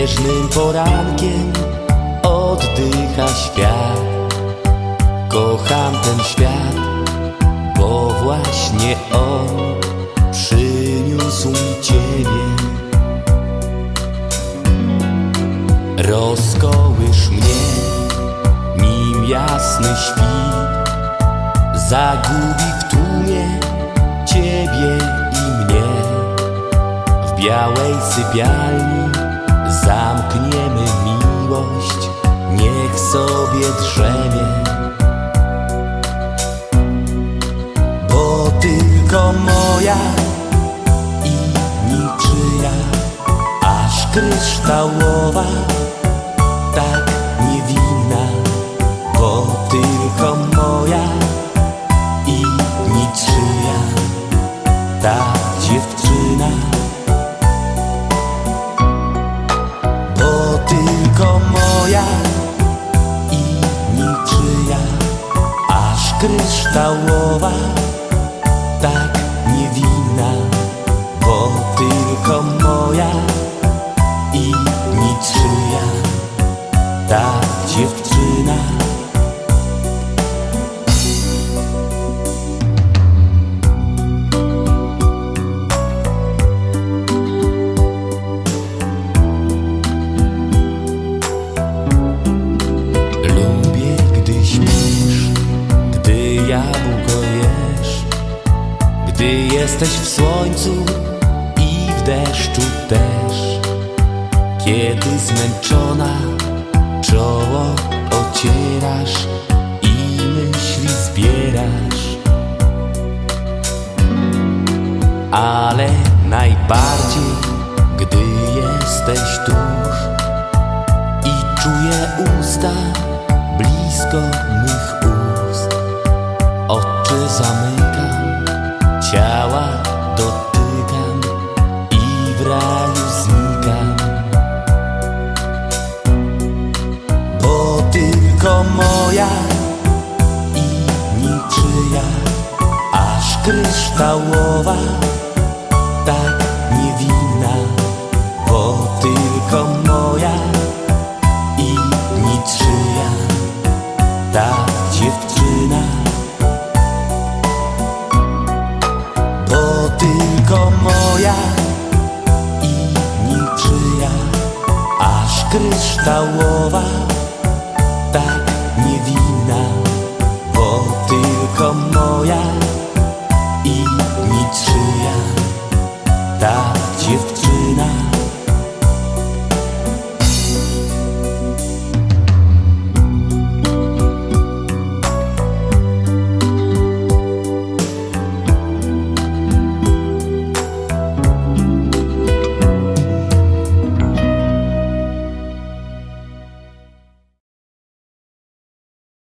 Śnieżnym porankiem oddycha świat. Kocham ten świat, bo właśnie on przyniósł ciebie. Rozkołysz mnie, nim jasny świt zagubi w tłumie ciebie i mnie. W białej sypialni zamkniemy miłość, niech sobie drzemie. Bo tylko moja i niczyja, aż kryształowa, tak kryształowa, tak niewinna, bo tylko moja i niczyja, ta dziewczyna. Gdy jesteś w słońcu i w deszczu też. Kiedy zmęczona czoło ocierasz i myśli zbierasz. Ale najbardziej, gdy jesteś tuż i czuję usta blisko mych kryształowa, tak niewinna, bo tylko moja i niczyja, ta dziewczyna. Bo tylko moja i niczyja, aż kryształowa, tak niewinna, bo tylko moja